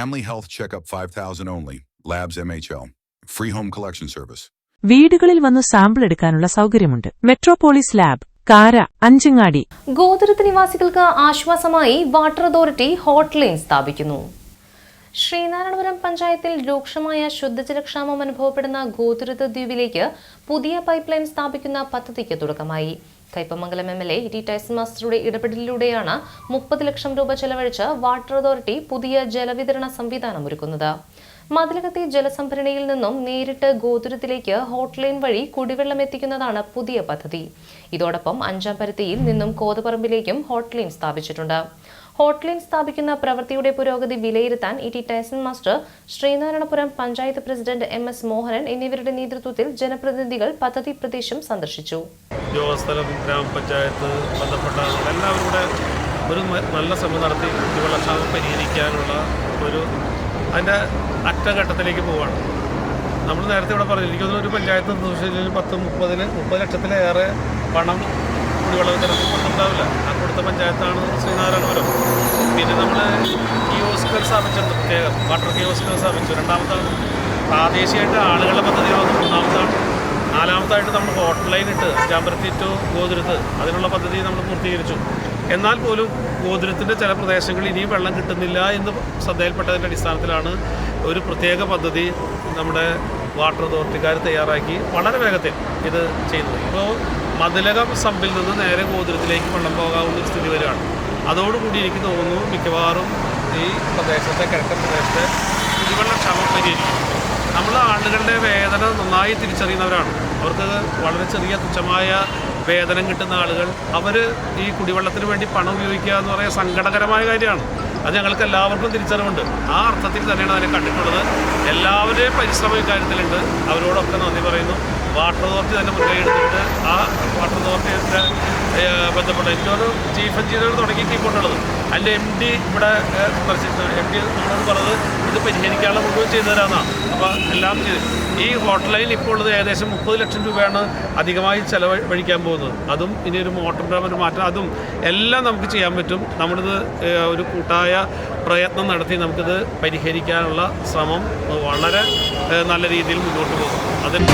Family health checkup 5000 only. Labs MHL. Free home collection service. വീടുകളിൽ വന്ന് sample എടുക്കാനുള്ള സൗകര്യമുണ്ട് മെട്രോപോളിസ് ലാബ് കാര അഞ്ചങ്ങാടി ഗോത്രത്തിനിവാസികൾക്ക് ആശ്വാസമായി വാട്ടർ അതോറിറ്റി ഹോട്ട്ലൈൻ സ്ഥാപിക്കുന്നു ശ്രീനാരായണപുരം പഞ്ചായത്തിൽ രൂക്ഷമായ ശുദ്ധജലക്ഷാമം അനുഭവപ്പെടുന്ന ഗോതുരത്വ ദ്വീപിലേക്ക് പുതിയ പൈപ്പ് ലൈൻ സ്ഥാപിക്കുന്ന പദ്ധതിക്ക് തുടക്കമായി. Kaipamangalam M L A T Tyson മാസ്റ്ററുടെ ഇടപെടലിലൂടെയാണ് മുപ്പത് ലക്ഷം രൂപ ചെലവഴിച്ച് വാട്ടർ അതോറിറ്റി പുതിയ ജലവിതരണ സംവിധാനം ഒരുക്കുന്നത്. മതിലകത്തെ ജലസംഭരണിയിൽ നിന്നും നേരിട്ട് ഗോതുരത്തിലേക്ക് ഹോട്ട്ലൈൻ വഴി കുടിവെള്ളം എത്തിക്കുന്നതാണ് പുതിയ പദ്ധതി. ഇതോടൊപ്പം അഞ്ചാം പരുത്തിയിൽ നിന്നും കോതപറമ്പിലേക്കും ഹോട്ട്ലൈൻ സ്ഥാപിച്ചിട്ടുണ്ട്. ഹോട്ട്ലൈൻ സ്ഥാപിക്കുന്ന പ്രവൃത്തിയുടെ പുരോഗതി വിലയിരുത്താൻ E T Tyson master Sreenarayanapuram panchayat president M S Mohanan എന്നിവരുടെ നേതൃത്വത്തിൽ ജനപ്രതിനിധികൾ പദ്ധതി പ്രദേശം സന്ദർശിച്ചു. ഒരു നല്ല ശ്രമം നടത്തി കുടിവെള്ളക്ഷാമം പരിഹരിക്കാനുള്ള ഒരു അതിന്റെ അറ്റഘട്ടത്തിലേക്ക് പോവുകയാണ് നമ്മൾ നേരത്തെ ഇവിടെ പറഞ്ഞു എനിക്ക് തോന്നുന്നു ഒരു പഞ്ചായത്ത് നിർദ്ദേശിച്ചതിൽ പത്ത് മുപ്പതിന് മുപ്പത് ലക്ഷത്തിലേറെ പണം കുടിവെള്ള വിതരണത്തിൽ കൊടുത്തിട്ടുണ്ടാവില്ല ആ കൊടുത്ത പഞ്ചായത്താണ് ശ്രീനാരായണപുരം. പിന്നെ നമ്മൾ കിയോസ്കുകൾ സ്ഥാപിച്ചിട്ടുണ്ട് പ്രത്യേകം. വാട്ടർ കിയോസ്കുകൾ സ്ഥാപിച്ചു. രണ്ടാമതാണ് പ്രാദേശികമായിട്ട് ആളുകളുടെ പദ്ധതി വന്നു. മൂന്നാമതാണ് നാലാമതായിട്ട് നമ്മൾ ഹോട്ട് ലൈൻ ഇട്ട് അഞ്ചാമ്പരത്തി ടു ഗോതിരത്ത് അതിനുള്ള പദ്ധതി നമ്മൾ പൂർത്തീകരിച്ചു. എന്നാൽ പോലും ഗോതിരത്തിന്റെ ചില പ്രദേശങ്ങളിൽ ഇനിയും വെള്ളം കിട്ടുന്നില്ല എന്ന് ശ്രദ്ധയിൽപ്പെട്ടതിന്റെ അടിസ്ഥാനത്തിലാണ് ഒരു പ്രത്യേക പദ്ധതി നമ്മുടെ വാട്ടർ അതോറിറ്റിക്കാർ തയ്യാറാക്കി വളരെ വേഗത്തിൽ ഇത് ചെയ്യുന്നത്. ഇപ്പോൾ മതിലകം സമ്പിൽ നിന്ന് നേരെ ഗോതിരത്തിലേക്ക് വെള്ളം പോകാവുന്ന ഒരു സ്ഥിതി വരികയാണ്. അതോടുകൂടി എനിക്ക് തോന്നുന്നു മിക്കവാറും ഈ പ്രദേശത്തെ കിഴക്കൻ പ്രദേശത്തെ കുടിവെള്ളക്ഷാമം പരിഹരിക്കും നമ്മൾ ആളുകളുടെ വേദന നന്നായി തിരിച്ചറിയുന്നവരാണ്. അവർക്ക് വളരെ ചെറിയ തുച്ഛമായ വേതനം കിട്ടുന്ന ആളുകൾ. അവർ ഈ കുടിവെള്ളത്തിന് വേണ്ടി പണം ഉപയോഗിക്കുക എന്ന് പറയുന്ന സങ്കടകരമായ കാര്യമാണ്. അത് ഞങ്ങൾക്ക് എല്ലാവർക്കും തിരിച്ചറിവുണ്ട്. ആ അർത്ഥത്തിൽ തന്നെയാണ് അതിനെ കണ്ടിട്ടുള്ളത്. എല്ലാവരുടെയും പരിശ്രമം ഇക്കാര്യത്തിലുണ്ട്. അവരോടൊക്കെ നന്ദി പറയുന്നു. വാട്ടർ അതോറിറ്റി തന്നെ മുൻകൈ എടുത്തിട്ട് ആ ബന്ധപ്പെട്ട എനിക്കൊരു ചീഫ് എഞ്ചിനീയർ തുടങ്ങി കൊണ്ടുള്ളത് അതിന്റെ എം ഡി ഇവിടെ എം ഡി നമ്മളോട് പറഞ്ഞത് ഇത് പരിഹരിക്കാനുള്ള മുഴുവൻ ചെയ്തു തരാമെന്നാണ് അപ്പോൾ എല്ലാം ചെയ്ത്. ഈ ഹോട്ടലിൽ ഇപ്പോൾ ഉള്ളത് ഏകദേശം മുപ്പത് ലക്ഷം രൂപയാണ് അധികമായി ചെലവഴിക്കാൻ പോകുന്നത്. അതും ഇനി ഒരു മോട്ടറിന്റെ ഒരു മാറ്റം. അതും എല്ലാം നമുക്ക് ചെയ്യാൻ പറ്റും. നമ്മളിത് ഒരു കൂട്ടായ പ്രയത്നം നടത്തി നമുക്കിത് പരിഹരിക്കാനുള്ള ശ്രമം വളരെ നല്ല രീതിയിൽ മുന്നോട്ട് പോകും. അതിന്